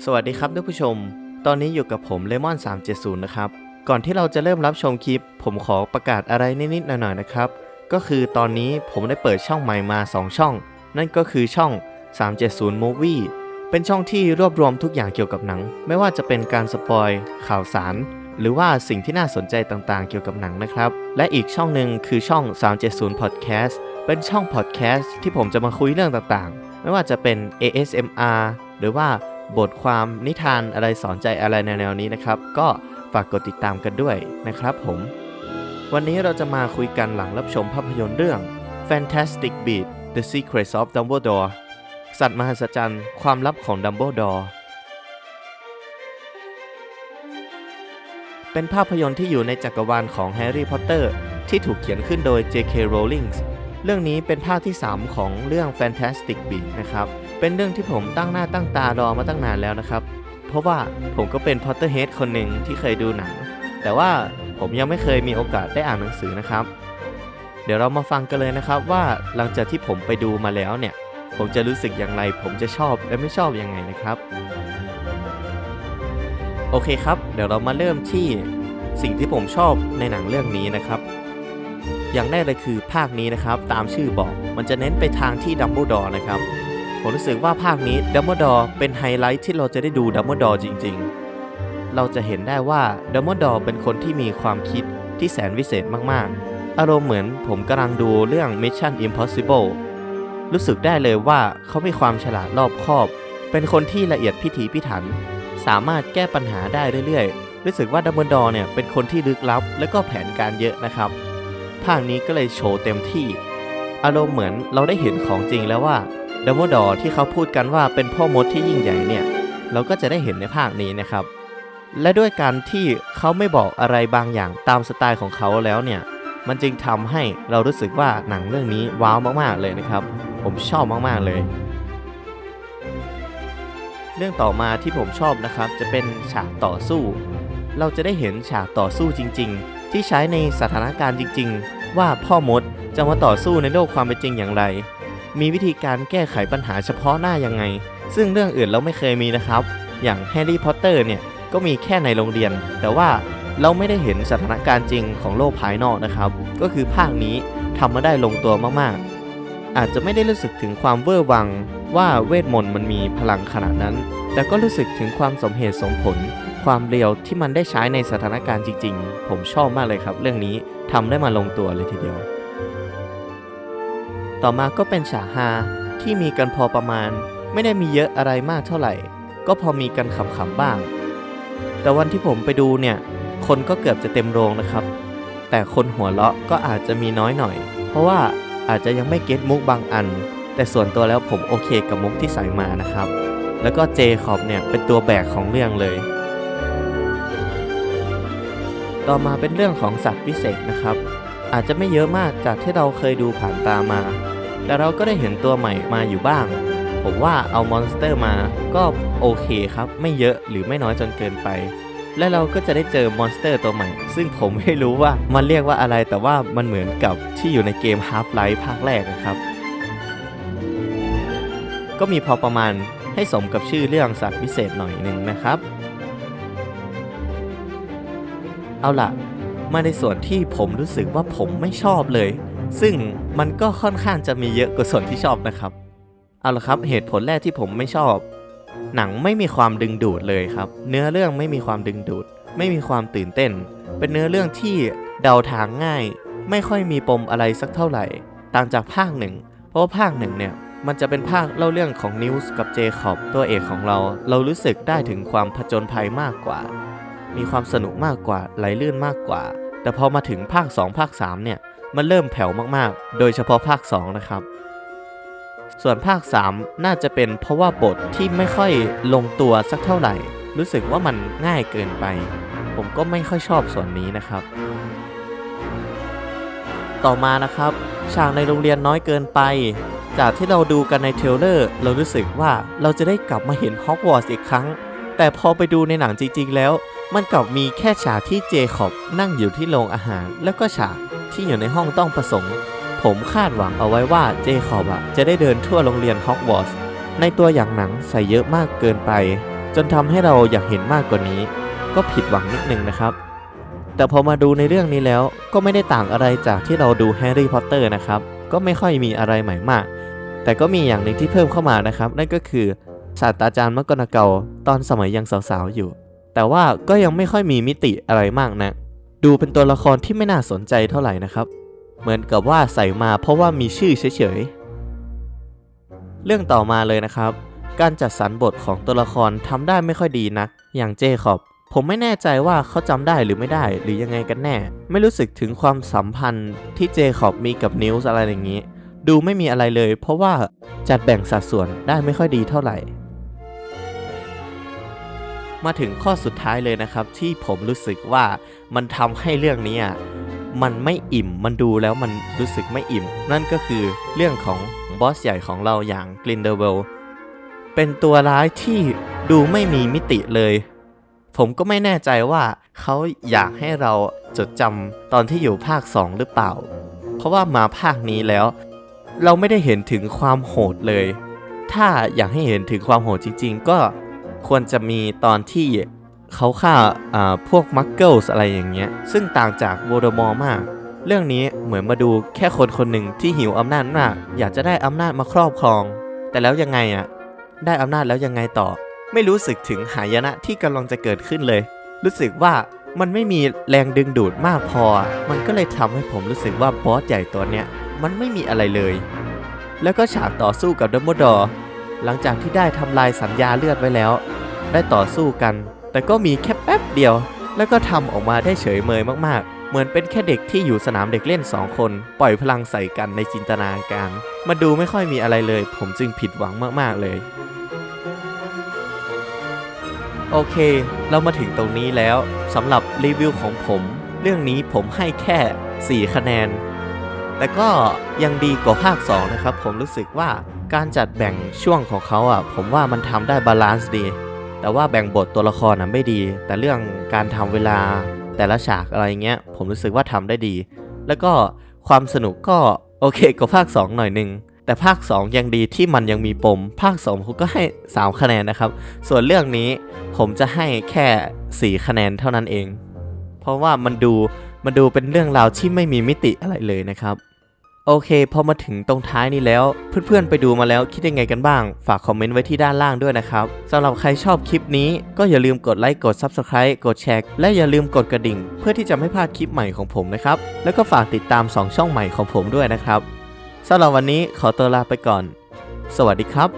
สวัสดีครับท่านผู้ชม ตอนนี้อยู่กับผมเลมอน370 นะครับ ก่อนที่เราจะเริ่มรับชมคลิป ผมขอประกาศอะไรนิดๆหน่อยๆนะครับ ก็คือตอนนี้ผมได้เปิดช่องใหม่มา 2 ช่อง นั่นก็คือช่อง 370 Movie เป็นช่องที่รวบรวมทุกอย่างเกี่ยวกับหนัง ไม่ว่าจะเป็นการสปอย ข่าวสาร หรือว่าสิ่งที่น่าสนใจต่างๆ เกี่ยวกับหนังนะครับ และอีกช่องหนึ่งคือช่อง 370 Podcast เป็นช่องพอดแคสต์ที่ผมจะมาคุยเรื่องต่างๆ ไม่ว่าจะเป็น ASMR หรือว่า บทความนิทานอะไรสอนใจอะไรแนวๆนี้นะครับ ก็ฝากกดติดตามกันด้วยนะครับผม วันนี้เราจะมาคุยกันหลังรับชมภาพยนตร์เรื่อง Fantastic Beasts: The Secrets of Dumbledore สัตว์มหัศจรรย์ ความลับของดัมเบิลดอร์เป็นภาพยนตร์ที่อยู่ในจักรวาลของแฮร์รี่พอตเตอร์ที่ถูกเขียนขึ้นโดย J.K. Rowling เรื่องนี้เป็นภาคที่ 3 ของเรื่อง Fantastic Beasts นะครับ เป็นเรื่องที่ผมตั้งหน้าตั้งตารอมาตั้งนานแล้วนะครับ เพราะว่าผมก็เป็น Potterhead คนหนึ่งที่เคยดูหนัง แต่ว่าผมยังไม่เคยมีโอกาสได้อ่านหนังสือนะครับ เดี๋ยวเรามาฟังกันเลยนะครับว่าหลังจากที่ผมไปดูมาแล้วเนี่ย ผมจะรู้สึกอย่างไร ผมจะชอบและไม่ชอบอยังไงนะครับ โอเคครับ เดี๋ยวเรามาเริ่มที่สิ่งที่ผมชอบในหนังเรื่องนี้นะครับ อย่างแรกเลยคือภาคนี้นะครับ ตามชื่อบอกมันจะเน้นไปทางที่ดัมเบิลดอร์นะครับ ผมรู้สึกว่าภาคนี้ดัมเบิลดอร์เป็นไฮไลท์ที่เราจะได้ดูดัมเบิลดอร์จริง ๆ เราจะเห็นได้ว่าดัมเบิลดอร์เป็นคนที่มีความคิดที่แสนวิเศษมากๆ อารมณ์เหมือนผมกำลังดูเรื่อง Mission Impossible รู้สึกได้เลยว่าเขามีความฉลาดรอบคอบ เป็นคนที่ละเอียดพิถีพิถัน สามารถแก้ปัญหาได้เรื่อยๆ รู้สึกว่าดัมเบิลดอร์เนี่ยเป็นคนที่ลึกลับ และก็แผนการเยอะนะครับ ภาคนี้ก็เลยโชว์เต็มที่ อารมณ์เหมือนเราได้เห็นของจริงแล้วว่า ดัมเบิลดอร์ที่เขาพูดกันว่าเป็นพ่อมดที่ยิ่งใหญ่เนี่ยเราก็จะได้เห็นในภาคนี้นะครับ และด้วยการที่เขาไม่บอกอะไรบางอย่างตามสไตล์ของเขาแล้วเนี่ยมันจึงทำให้เรารู้สึกว่าหนังเรื่องนี้ว้าวมากๆเลยนะครับ ผมชอบมากๆเลย เรื่องต่อมาที่ผมชอบนะครับ จะเป็นฉากต่อสู้ เราจะได้เห็นฉากต่อสู้จริง ๆ ที่ใช้ในสถานการณ์จริง ๆ ว่าพ่อมดจะมาต่อสู้ในโลกความเป็นจริงอย่างไร มีวิธีการแก้ไขปัญหาเฉพาะหน้ายังไง ซึ่งเรื่องอื่นเราไม่เคยมีนะครับ อย่างแฮร์รี่พอตเตอร์เนี่ยก็มีแค่ในโรงเรียน แต่ว่าเราไม่ได้เห็นสถานการณ์จริงของโลกภายนอกนะครับ ก็คือภาคนี้ทำมาได้ลงตัวมากๆ อาจจะไม่ได้รู้สึกถึงความเวอร์วังว่าเวทมนต์มันมีพลังขนาดนั้น แต่ก็รู้สึกถึงความสมเหตุสมผล ความเรียวที่มันได้ใช้ในสถานการณ์จริง ๆ ผมชอบมากเลยครับ เรื่องนี้ทำได้มาลงตัวเลยทีเดียว ต่อมาก็เป็นฉากฮาที่มีกันพอประมาณ ไม่ได้มีเยอะอะไรมากเท่าไหร่ ก็พอมีกันขำๆบ้าง แต่วันที่ผมไปดูเนี่ย คนก็เกือบจะเต็มโรงนะครับ แต่คนหัวเราะก็อาจจะมีน้อยหน่อย เพราะว่าอาจจะยังไม่เก็ตมุกบางอัน แต่ส่วนตัวแล้วผมโอเคกับมุกที่ใส่มานะครับ แล้วก็เจคอบเนี่ยเป็นตัวแบกของเรื่องเลย ต่อมาเป็นเรื่องของสัตว์พิเศษนะครับ อาจจะไม่เยอะมากจากที่เราเคยดูผ่านตามา แต่เราก็ได้เห็นตัวใหม่มาอยู่บ้าง ผมว่าเอามอนสเตอร์มาก็โอเคครับ ไม่เยอะหรือไม่น้อยจนเกินไป และเราก็จะได้เจอมอนสเตอร์ตัวใหม่ ซึ่งผมไม่รู้ว่ามันเรียกว่าอะไรแต่ว่ามันเหมือนกับที่อยู่ในเกม Half-Life ภาคแรกนะครับ ก็มีพอประมาณให้สมกับชื่อเรื่องสัตว์พิเศษหน่อยหนึ่งนะครับ เอาล่ะ มาในส่วนที่ผมรู้สึกว่าผมไม่ชอบเลย ซึ่งมันก็ค่อนข้างจะมีเยอะกว่าส่วนที่ชอบนะครับ เอาละครับเหตุผลแรกที่ผมไม่ชอบ หนังไม่มีความดึงดูดเลยครับ เนื้อเรื่องไม่มีความดึงดูด ไม่มีความตื่นเต้น เป็นเนื้อเรื่องที่เดาทางง่าย ไม่ค่อยมีปมอะไรสักเท่าไหร่ ต่างจากภาคหนึ่ง เพราะว่าภาคหนึ่งเนี่ยมันจะเป็นภาคเล่าเรื่องของนิวส์กับเจคอบตัวเอกของเรา เรารู้สึกได้ถึงความผจญภัยมากกว่า มีความสนุกมากกว่าไหลลื่นมากกว่า แต่พอมาถึงภาค 2 ภาค 3 เนี่ย มันเริ่มแผ่วมากๆ โดยเฉพาะภาค 2 นะครับ ส่วนภาค 3 น่าจะเป็นเพราะว่าบทที่ไม่ค่อยลงตัวสักเท่าไหร่ รู้สึกว่ามันง่ายเกินไป ผมก็ไม่ค่อยชอบส่วนนี้นะครับ ต่อมานะครับฉากในโรงเรียนน้อยเกินไป จากที่เราดูกันในเทเลอร์ เรารู้สึกว่าเราจะได้กลับมาเห็นฮอกวอตส์อีกครั้ง แต่พอไปดูในหนังจริง ๆ แล้ว มันกลับมีแค่ฉากที่เจคอบนั่งอยู่ที่โรงอาหาร แล้วก็ฉาก ที่อยู่ในห้องต้องประสงค์ ผมคาดหวังเอาไว้ว่าเจคอบอะจะได้เดินทั่วโรงเรียนฮอกวอตส์ในตัวอย่างหนังใส่เยอะมากเกินไป จนทำให้เราอยากเห็นมากกว่านี้ ก็ผิดหวังนิดนึงนะครับ แต่พอมาดูในเรื่องนี้แล้วก็ไม่ได้ต่างอะไรจากที่เราดูแฮร์รี่พอตเตอร์นะครับ ก็ไม่ค่อยมีอะไรใหม่มาก แต่ก็มีอย่างหนึ่งที่เพิ่มเข้ามานะครับ นั่นก็คือศาสตราจารย์มักกนาเกาตอนสมัยยังสาวๆอยู่ แต่ว่าก็ยังไม่ค่อยมีมิติอะไรมากนะ ดูเป็นตัวละครที่ไม่น่าสนใจเท่าไหร่นะครับ เหมือนกับว่าใส่มาเพราะว่ามีชื่อเฉยๆ เรื่องต่อมาเลยนะครับ การจัดสรรบทของตัวละครทำได้ไม่ค่อยดีนักอย่างเจคอบผมไม่แน่ใจว่าเขาจำได้หรือไม่ได้หรือยังไงกันแน่ ไม่รู้สึกถึงความสัมพันธ์ที่เจคอบมีกับนิวส์อะไรอย่างนี้ ดูไม่มีอะไรเลย เพราะว่าจัดแบ่งสัดส่วนได้ไม่ค่อยดีเท่าไหร่ มาถึงข้อสุดท้ายเลยนะครับ ที่ผมรู้สึกว่ามันทำให้เรื่องนี้มันไม่อิ่มมันดูแล้วมันรู้สึกไม่อิ่ม นั่นก็คือเรื่องของบอสใหญ่ของเราอย่างกลินเดอร์เวลเป็นตัวร้ายที่ดูไม่มีมิติเลย ผมก็ไม่แน่ใจว่าเขาอยากให้เราจดจำตอนที่อยู่ภาค 2 หรือเปล่า เพราะว่ามาภาคนี้แล้ว เราไม่ได้เห็นถึงความโหดเลย ถ้าอยากให้เห็นถึงความโหดจริง ๆ ก็ ควรจะมีตอนที่เขาฆ่าพวกมักเกิลส์อะไรอย่างเงี้ย ซึ่งต่างจากโวลเดอมอร์มาก เรื่องนี้เหมือนมาดูแค่คนคนหนึ่งที่หิวอำนาจมาก อยากจะได้อำนาจมาครอบครอง แต่แล้วยังไงอะได้อำนาจแล้วยังไงต่อ ไม่รู้สึกถึงหายนะที่กำลังจะเกิดขึ้นเลย รู้สึกว่ามันไม่มีแรงดึงดูดมากพอ มันก็เลยทำให้ผมรู้สึกว่าบอสใหญ่ตัวเนี้ยมันไม่มีอะไรเลย แล้วก็ฉากต่อสู้กับดัมเบิลดอร์ หลังจากที่ได้ทำลายสัญญาเลือดไว้แล้ว ได้ต่อสู้กัน แต่ก็มีแค่แป๊บเดียว แล้วก็ทำออกมาได้เฉยเมยมากๆ เหมือนเป็นแค่เด็กที่อยู่สนามเด็กเล่น2คน ปล่อยพลังใส่กันในจินตนาการ มาดูไม่ค่อยมีอะไรเลย ผมจึงผิดหวังมากๆเลยโอเค เรามาถึงตรงนี้แล้วสำหรับรีวิวของผม เรื่องนี้ผมให้แค่ 4 คะแนน แต่ก็ยังดีกว่าภาค 2 นะครับ ผมรู้สึกว่าการจัดแบ่งช่วงของเขาอะ ผมว่ามันทำได้บาลานซ์ดี แต่ว่าแบ่งบทตัวละครน่ะไม่ดี แต่เรื่องการทำเวลาแต่ละฉากอะไรเงี้ย ผมรู้สึกว่าทำได้ดี แล้วก็ความสนุกก็โอเคกว่าภาค 2 หน่อยหนึงแต่ภาค 2 ยังดีที่มันยังมีปม ภาค 2 ผมก็ให้ 3 คะแนนนะครับ ส่วนเรื่องนี้ผมจะให้แค่ 4 คะแนนเท่านั้นเอง เพราะว่ามันดูมันดูเป็นเรื่องราวที่ไม่มีมิติอะไรเลยนะครับ โอเค พอมาถึงตรงท้ายนี้แล้ว เพื่อนๆไปดูมาแล้วคิดยังไงกันบ้าง ฝากคอมเมนต์ไว้ที่ด้านล่างด้วยนะครับสำหรับใครชอบคลิปนี้ ก็อย่าลืมกดไลค์กด Subscribe กดแชร์และอย่าลืมกดกระดิ่ง เพื่อที่จะไม่พลาดคลิปใหม่ของผมนะครับ แล้วก็ฝากติดตาม 2 ช่องใหม่ของผมด้วยนะครับสำหรับวันนี้ขอตัวลาไปก่อน สวัสดีครับ